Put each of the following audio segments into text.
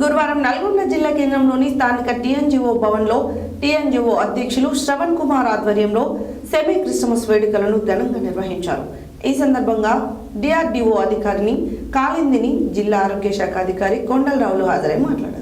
గురువారం నల్గొండ జిల్లా కేంద్రంలోని స్థానిక టీఎన్జిఓ భవన్లో టీఎన్జిఓ అధ్యక్షులు శ్రవణ్ కుమార్ ఆధ్వర్యంలో సెమీ క్రిస్మస్ వేడుకలను ఘనంగా నిర్వహించారు. ఈ సందర్భంగా డిఆర్డీఓ అధికారిని కాలిందిని జిల్లా ఆరోగ్య శాఖ అధికారి కొండలరావులు హాజరై మాట్లాడారు.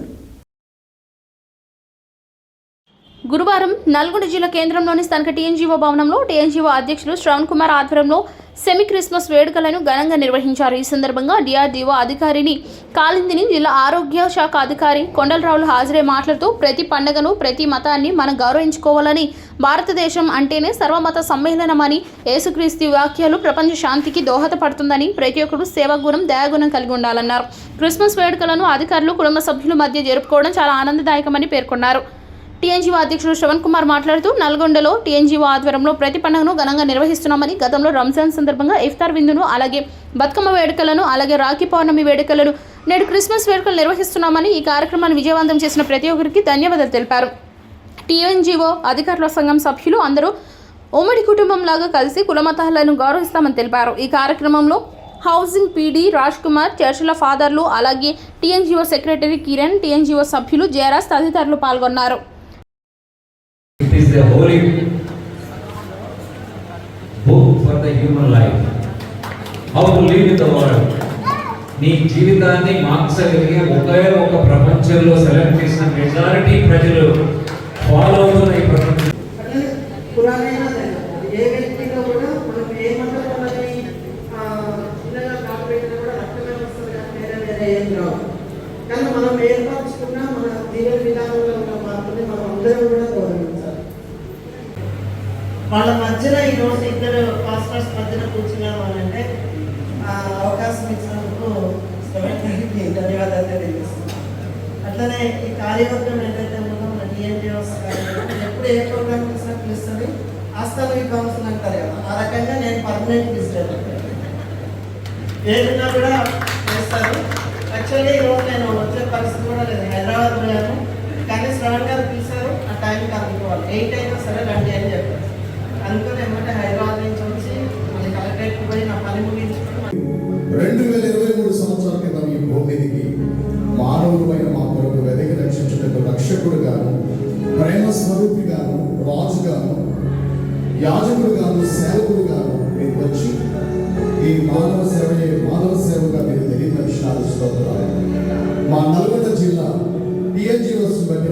గురువారం నల్గొండ జిల్లా కేంద్రంలోని స్థానిక టీఎన్జీఓ భవనంలో టీఎన్జీఓ అధ్యక్షులు శ్రవణ్ కుమార్ ఆధ్వర్యంలో సెమీ క్రిస్మస్ వేడుకలను ఘనంగా నిర్వహించారు. ఈ సందర్భంగా డిఆర్డీఓ అధికారిని కాలిందిని జిల్లా ఆరోగ్య శాఖ అధికారి కొండలరావులు హాజరై మాట్లాడుతూ ప్రతి పండుగను ప్రతి మతాన్ని మనం గౌరవించుకోవాలని భారతదేశం అంటేనే సర్వమత సమ్మేళనమని యేసుక్రీస్తు వాక్యాలు ప్రపంచ శాంతికి దోహదపడుతుందని ప్రతి ఒక్కరు సేవాగుణం దయాగుణం కలిగి ఉండాలన్నారు. క్రిస్మస్ వేడుకలను అధికారులు కుటుంబ సభ్యుల మధ్య జరుపుకోవడం చాలా ఆనందదాయకమని పేర్కొన్నారు. టీఎన్జీఓ అధ్యక్షుడు శ్రవణ్ కుమార్ మాట్లాడుతూ నల్గొండలో టీఎన్జీఓ ఆధ్వర్యంలో ప్రతి పండుగను ఘనంగా నిర్వహిస్తున్నామని గతంలో రంజాన్ సందర్భంగా ఇఫ్తార్ విందును అలాగే బతుకమ్మ వేడుకలను అలాగే రాఖీ పౌర్ణమి వేడుకలను నేడు క్రిస్మస్ వేడుకలు నిర్వహిస్తున్నామని ఈ కార్యక్రమాన్ని విజయవంతం చేసిన ప్రతి ఒక్కరికి ధన్యవాదాలు తెలిపారు. టీఎన్జీఓ అధికారుల సంఘం సభ్యులు అందరూ ఉమ్మడి కుటుంబంలాగా కలిసి కులమతాలను గౌరవిస్తామని తెలిపారు. ఈ కార్యక్రమంలో హౌసింగ్ పీడీ రాజ్ కుమార్ చర్చిల ఫాదర్లు అలాగే టీఎన్జీఓ సెక్రటరీ కిరణ్ టీఎన్జీఓ సభ్యులు జయరాజ్ తదితరులు పాల్గొన్నారు. It is the holy book for the human life. How to live in the world. నీ జీవితాన్ని మార్చగలిగే ఒకే ఒక ప్రపంచంలో సెలెక్ట్ చేసిన మెజారిటీ ప్రజలు ఫాలో అవుతున్న ఈ ప్రపంచం ఏ వ్యక్తిలో కూడా మనం ఏ చిన్నగా కాలు పెట్టినా కూడా రక్తమే వస్తుంది కానీ వేరే వేరే ఏం రావు కానీ మనం ఏర్పరచుకున్న మన జీవన విధానంలో ఉన్న మార్పుని మనం అందరం కూడా వాళ్ళ మధ్యన ఈ రోజు ఇద్దరు పాస్టర్స్ మధ్యన కూర్చున్నాము అని అంటే అవకాశం ఇచ్చినందుకు శ్రవణ్కి ధన్యవాదాలు తెలియజేస్తున్నాను. అట్లనే ఈ కార్యవర్గం ఏదైతే ఉందో మన టీఎన్జిఓస్ ఎప్పుడు ఏ ప్రోగ్రామ్ చేసినా పిలుస్తుంది? ఆస్థానిక కౌన్సిల్ అంటారు కదా ఆ రకంగా నేను పర్మనెంట్ విజిటర్ ఏదైనా కూడా చేస్తారు. యాక్చువల్లీ ఈరోజు నేను వచ్చే పరిస్థితి కూడా లేదు. హైదరాబాద్ పోయాను. కానీ శ్రవణ్ గారు పిలిచారు ఆ టైంకి అందుకోవాలి. ఎయిట్ అయినా సరే రండి అని చెప్పారు. అందుకని ఏమంటే హైదరాబాద్ నుంచి వచ్చి మళ్ళీ కలెక్టరేట్కి పోయి నా పని ముగించుకుని రెండు వేల ఇరవై మూడు సంవత్సరాల క్రితం ఈ భూమి మానవులమైన మా కొరకు వెదకి రక్షించుటకు రక్షకుడుగాను ప్రేమ స్వరూపిగాను రాజుగాను యాజకుడుగాను సేవకుడుగాను మీరు వచ్చి ఈ మానవ సేవ మానవ సేవగా మీరు తెలియపరిచినారు స్తోత్రాలు. మా నల్గొండ జిల్లా టిఎన్జిఓస్ బట్టి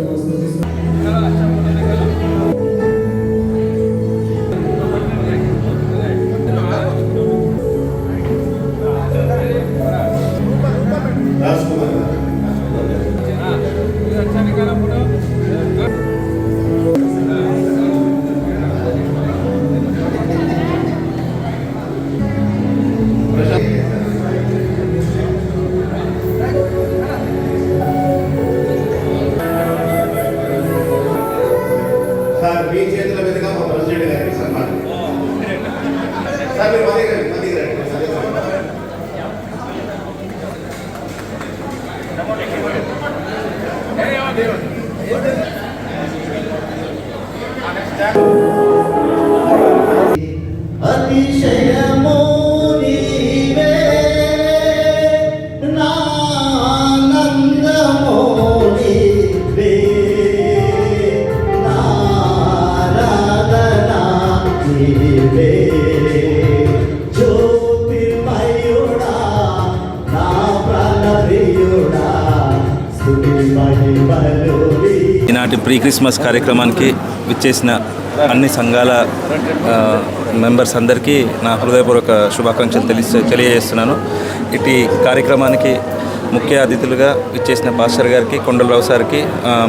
సార్ మీ చేతుల మీదుగా మా ప్రెసిడెంట్ గారికి సన్మానం. సార్ మీరు మళ్ళీ రండి మళ్ళీ రండి. ప్రీ క్రిస్మస్ కార్యక్రమానికి విచ్చేసిన అన్ని సంఘాల మెంబర్స్ అందరికీ నా హృదయపూర్వక శుభాకాంక్షలు తెలి తెలియజేస్తున్నాను. ఇటు కార్యక్రమానికి ముఖ్య అతిథులుగా విచ్చేసిన పాస్టర్ గారికి కొండలరావు సార్కి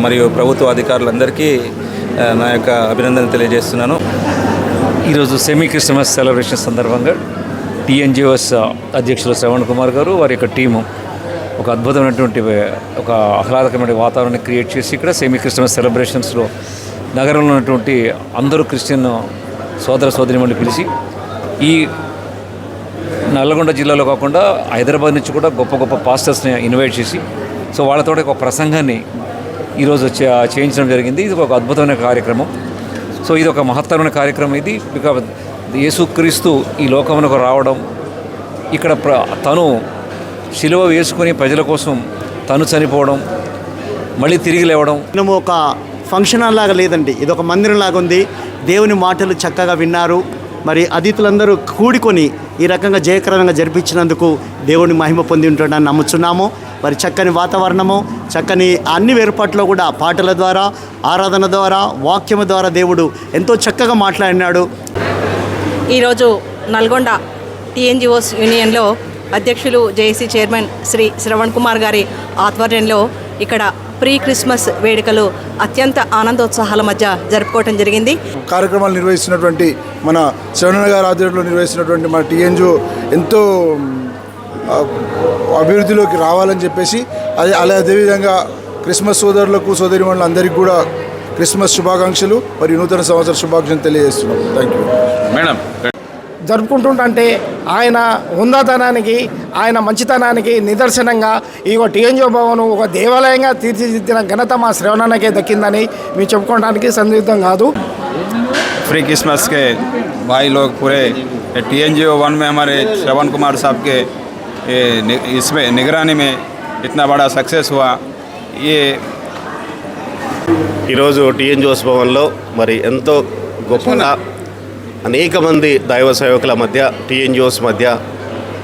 మరియు ప్రభుత్వ అధికారులందరికీ నా యొక్క అభినందన తెలియజేస్తున్నాను. ఈరోజు సెమీ క్రిస్మస్ సెలబ్రేషన్ సందర్భంగా టీఎన్జిఓఎస్ అధ్యక్షులు శ్రవణ్ కుమార్ గారు వారి యొక్క టీము ఒక అద్భుతమైనటువంటి ఒక ఆహ్లాదకరమైన వాతావరణాన్ని క్రియేట్ చేసి ఇక్కడ సెమీ క్రిస్టమస్ సెలబ్రేషన్స్లో నగరంలో ఉన్నటువంటి అందరూ క్రిస్టియన్ సోదర సోదరిమణులు పిలిచి ఈ నల్లగొండ జిల్లాలో కాకుండా హైదరాబాద్ నుంచి కూడా గొప్ప గొప్ప పాస్టర్స్ని ఇన్వైట్ చేసి సో వాళ్ళతో ఒక ప్రసంగాన్ని ఈరోజు చేయించడం జరిగింది. ఇది ఒక అద్భుతమైన కార్యక్రమం. సో ఇది ఒక మహత్తరమైన కార్యక్రమం ఇది. బికాజ్ యేసుక్రీస్తు ఈ లోకమునకు రావడం ఇక్కడ ప్ర తను శిలువ వేసుకొని ప్రజల కోసం తను చనిపోవడం మళ్ళీ తిరిగి లేవడం. మనము ఒక ఫంక్షన్ హాల్ లాగా లేదండి. ఇది ఒక మందిరం లాగా ఉంది. దేవుని మాటలు చక్కగా విన్నారు. మరి అతిథులందరూ కూడుకొని ఈ రకంగా జయకరంగా జరిపించినందుకు దేవుని మహిమ పొంది ఉంటాడని నమ్ముచున్నాము. మరి చక్కని వాతావరణము చక్కని అన్ని ఏర్పాట్లు కూడా పాటల ద్వారా ఆరాధన ద్వారా వాక్యము ద్వారా దేవుడు ఎంతో చక్కగా మాట్లాడినాడు. ఈరోజు నల్గొండ టీఎన్జిఓస్ యూనియన్లో అధ్యక్షులు జేఏసీ చైర్మన్ శ్రీ శ్రవణ్ కుమార్ గారి ఆధ్వర్యంలో ఇక్కడ ప్రీ క్రిస్మస్ వేడుకలు అత్యంత ఆనందోత్సాహాల మధ్య జరుపుకోవటం జరిగింది. కార్యక్రమాలు నిర్వహిస్తున్నటువంటి మన శ్రవణ గారి ఆధ్వర్యంలో నిర్వహిస్తున్నటువంటి మన టీఎన్జిఓ ఎంతో అభివృద్ధిలోకి రావాలని చెప్పేసి అదే అలా అదేవిధంగా క్రిస్మస్ సోదరులకు సోదరి అందరికీ కూడా క్రిస్మస్ శుభాకాంక్షలు మరియు నూతన సంవత్సర శుభాకాంక్షలు తెలియజేస్తున్నాం. థ్యాంక్ యూ మేడం జరుపుకుంటుంటే ఆయన హుందాతనానికి ఆయన మంచితనానికి నిదర్శనంగా ఈ ఒక టీఎన్జిఓ భవన్ ఒక దేవాలయంగా తీర్చిదిద్దిన ఘనత మా శ్రవణానికే దక్కిందని మేము చెప్పుకోవడానికి సందిగ్ధం కాదు फ्री क्रिसमस के भाई लोग पूरे T N G O one में हमारे श्रवण कुमार साहब के ये नि- इसमें निगरानी में इतना बड़ा सक्सेस हुआ ये ఈరోజు టిఎన్ జోస్ భవన్లో మరి ఎంతో గొప్పగా అనేక మంది దైవ సేవకుల మధ్య టీఎన్జిఓస్ మధ్య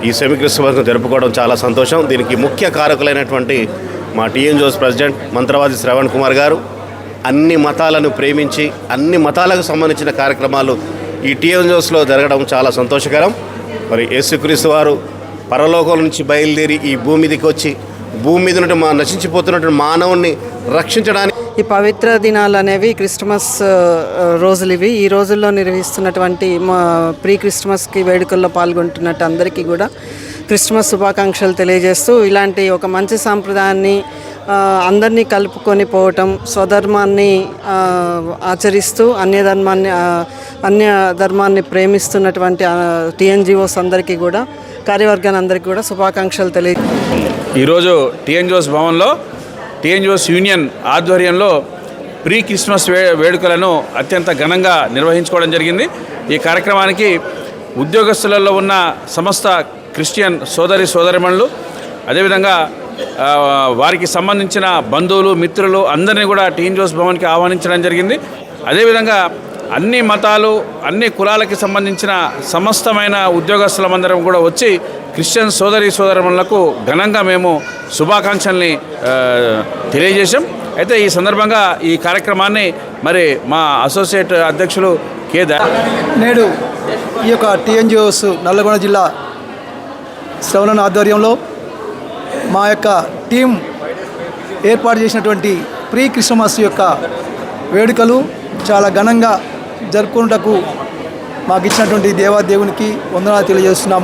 ఈ సెమీ క్రిస్మస్ను జరుపుకోవడం చాలా సంతోషం. దీనికి ముఖ్య కారకులైనటువంటి మా టీఎన్జిఓస్ ప్రెసిడెంట్ మంత్రవాది శ్రవణ్ కుమార్ గారు అన్ని మతాలను ప్రేమించి అన్ని మతాలకు సంబంధించిన కార్యక్రమాలు ఈ టీఎన్జిఓస్లో జరగడం చాలా సంతోషకరం. మరి యేసుక్రీస్తు వారు పరలోకం నుంచి బయలుదేరి ఈ భూమి మీదకి వచ్చి భూమి మీద నుండి మా నశించిపోతున్నటువంటి మానవుణ్ణి రక్షించడానికి ఈ పవిత్ర దినాలు అనేవి క్రిస్మస్ రోజులు ఇవి ఈ రోజుల్లో నిర్వహిస్తున్నటువంటి మా ప్రీ క్రిస్మస్కి వేడుకల్లో పాల్గొంటున్నట్టు అందరికీ కూడా క్రిస్మస్ శుభాకాంక్షలు తెలియజేస్తూ ఇలాంటి ఒక మంచి సాంప్రదాయాన్ని అందరినీ కలుపుకొని పోవటం స్వధర్మాన్ని ఆచరిస్తూ అన్య ధర్మాన్ని అన్య ధర్మాన్ని ప్రేమిస్తున్నటువంటి టీఎన్జిఓస్ అందరికీ కూడా కార్యవర్గాన్ని అందరికీ కూడా శుభాకాంక్షలు తెలియ ఈరోజు టీఎన్జిఓస్ భవన్లో టీఎన్జిఓస్ యూనియన్ ఆధ్వర్యంలో ప్రీ క్రిస్మస్ వే వేడుకలను అత్యంత ఘనంగా నిర్వహించుకోవడం జరిగింది. ఈ కార్యక్రమానికి ఉద్యోగస్తులలో ఉన్న సమస్త క్రిస్టియన్ సోదరి సోదరిమణులు అదేవిధంగా వారికి సంబంధించిన బంధువులు మిత్రులు అందరినీ కూడా టీఎన్ జోస్ భవన్కి ఆహ్వానించడం జరిగింది. అదేవిధంగా అన్ని మతాలు అన్ని కులాలకి సంబంధించిన సమస్తమైన ఉద్యోగస్తులమందరం కూడా వచ్చి క్రిస్టియన్ సోదరి సోదరులకు ఘనంగా మేము శుభాకాంక్షల్ని తెలియజేశాం. అయితే ఈ సందర్భంగా ఈ కార్యక్రమాన్ని మరి మా అసోసియేట్ అధ్యక్షులు కేదా నేడు ఈ యొక్క టీఎన్జిఓస్ నల్లగొండ జిల్లా శ్రవణ ఆధ్వర్యంలో మా యొక్క టీం ఏర్పాటు చేసినటువంటి ప్రీ క్రిస్మస్ యొక్క వేడుకలు చాలా ఘనంగా జరుపుకున్నటకు మాకు ఇచ్చినటువంటి దేవాదేవునికి వందనాలు తెలియజేస్తున్నాము.